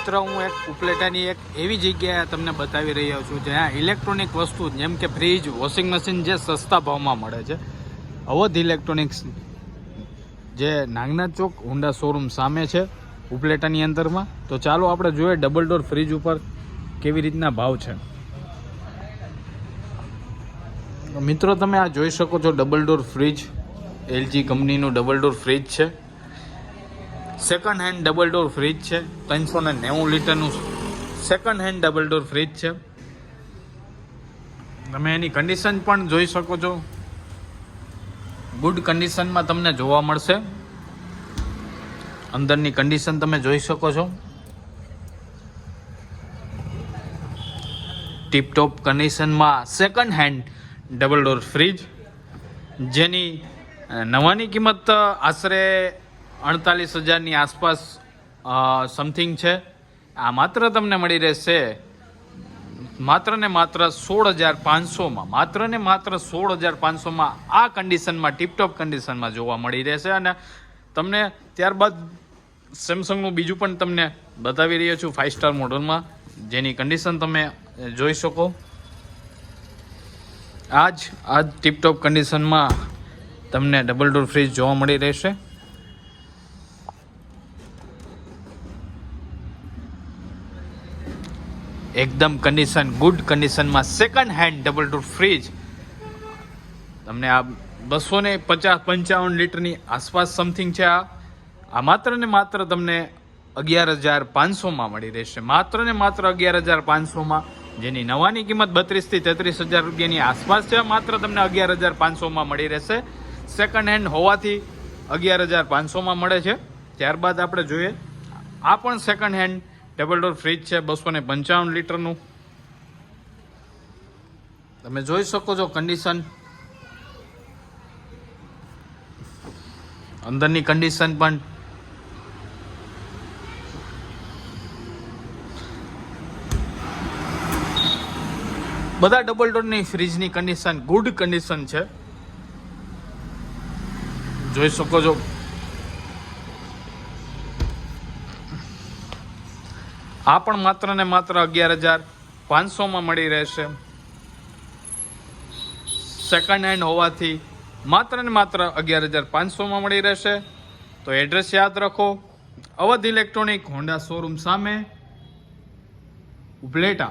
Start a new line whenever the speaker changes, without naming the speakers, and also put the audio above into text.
મિત્ર હું એક ઉપલેટાની એક એવી જગ્યાએ તમને બતાવી રહ્યો છું જ્યાં ઇલેક્ટ્રોનિક વસ્તુ, જેમ કે ફ્રીજ, વોશિંગ મશીન જે સસ્તા ભાવમાં મળે છે. અવધ ઇલેક્ટ્રોનિક્સ જે નાગનાથ ચોક, હોન્ડા શોરૂમ સામે છે ઉપલેટાની અંદરમાં. તો ચાલો આપણે જોઈએ ડબલ ડોર ફ્રીજ ઉપર કેવી રીતના ભાવ છે. મિત્રો, તમે આ જોઈ શકો છો ડબલ ડોર ફ્રીજ, એલજી કંપનીનું ડબલ ડોર ફ્રીજ છે. Second hand double door fridge છે ત્રણસો ને નેવું લીટરનું second hand double door fridge છે. તમે એની કન્ડિશન પણ જોઈ શકો છો. ગુડ કન્ડિશનમાં તમને જોવા મળશે. અંદરની કન્ડિશન તમે જોઈ શકો છો. ટીપટોપ કન્ડિશનમાં second hand double door fridge જેની નવાની કિંમત આશરે અડતાલીસ હજારની આસપાસ સમથિંગ છે. આ માત્ર તમને મળી રહેશે માત્ર ને માત્ર સોળ હજાર પાંચસોમાં, માત્ર ને માત્ર સોળ હજાર પાંચસોમાં આ કન્ડિશનમાં ટીપટોપ કન્ડિશનમાં જોવા મળી રહેશે. અને તમને ત્યારબાદ સેમસંગનું બીજું પણ તમને બતાવી રહ્યો છું ફાઇવ સ્ટાર મોડલમાં, જેની કન્ડિશન તમે જોઈ શકો. આજ આજ ટીપટોપ કન્ડિશનમાં તમને ડબલ ડોર ફ્રીજ જોવા મળી રહેશે. એકદમ કન્ડિશન ગુડ કન્ડિશનમાં second hand double door fridge તમને આ બસો ને પચાસ પંચાવન લીટરની આસપાસ સમથિંગ છે આ. આ માત્ર ને માત્ર તમને અગિયાર હજાર પાંચસોમાં મળી રહેશે. માત્ર ને માત્ર અગિયાર હજાર પાંચસોમાં, જેની નવાની કિંમત બત્રીસથી તેત્રીસ હજાર રૂપિયાની આસપાસ છે, માત્ર તમને અગિયાર હજાર પાંચસોમાં મળી રહેશે. સેકન્ડ હેન્ડ હોવાથી અગિયાર હજાર પાંચસોમાં મળે છે. ત્યારબાદ આપણે જોઈએ, આ પણ second hand double door fridge છે, બસો ને પંચાવન લીટરનું. તમે જોઈ શકો છો કન્ડિશન અંદરની કન્ડિશન પણ. બધા ડબલ ડોરની ફ્રીજની કન્ડિશન ગુડ કન્ડિશન છે. જોઈ શકો છો આ પણ માત્ર ને માત્ર અગિયાર હજાર પાંચસોમાં મળી રહેશે. સેકન્ડ હેન્ડ હોવાથી માત્ર ને માત્ર અગિયાર હજાર પાંચસોમાં મળી રહેશે. તો એડ્રેસ યાદ રાખો. અવધ ઇલેક્ટ્રોનિક હોન્ડા શોરૂમ સામે. ઉપલેટા.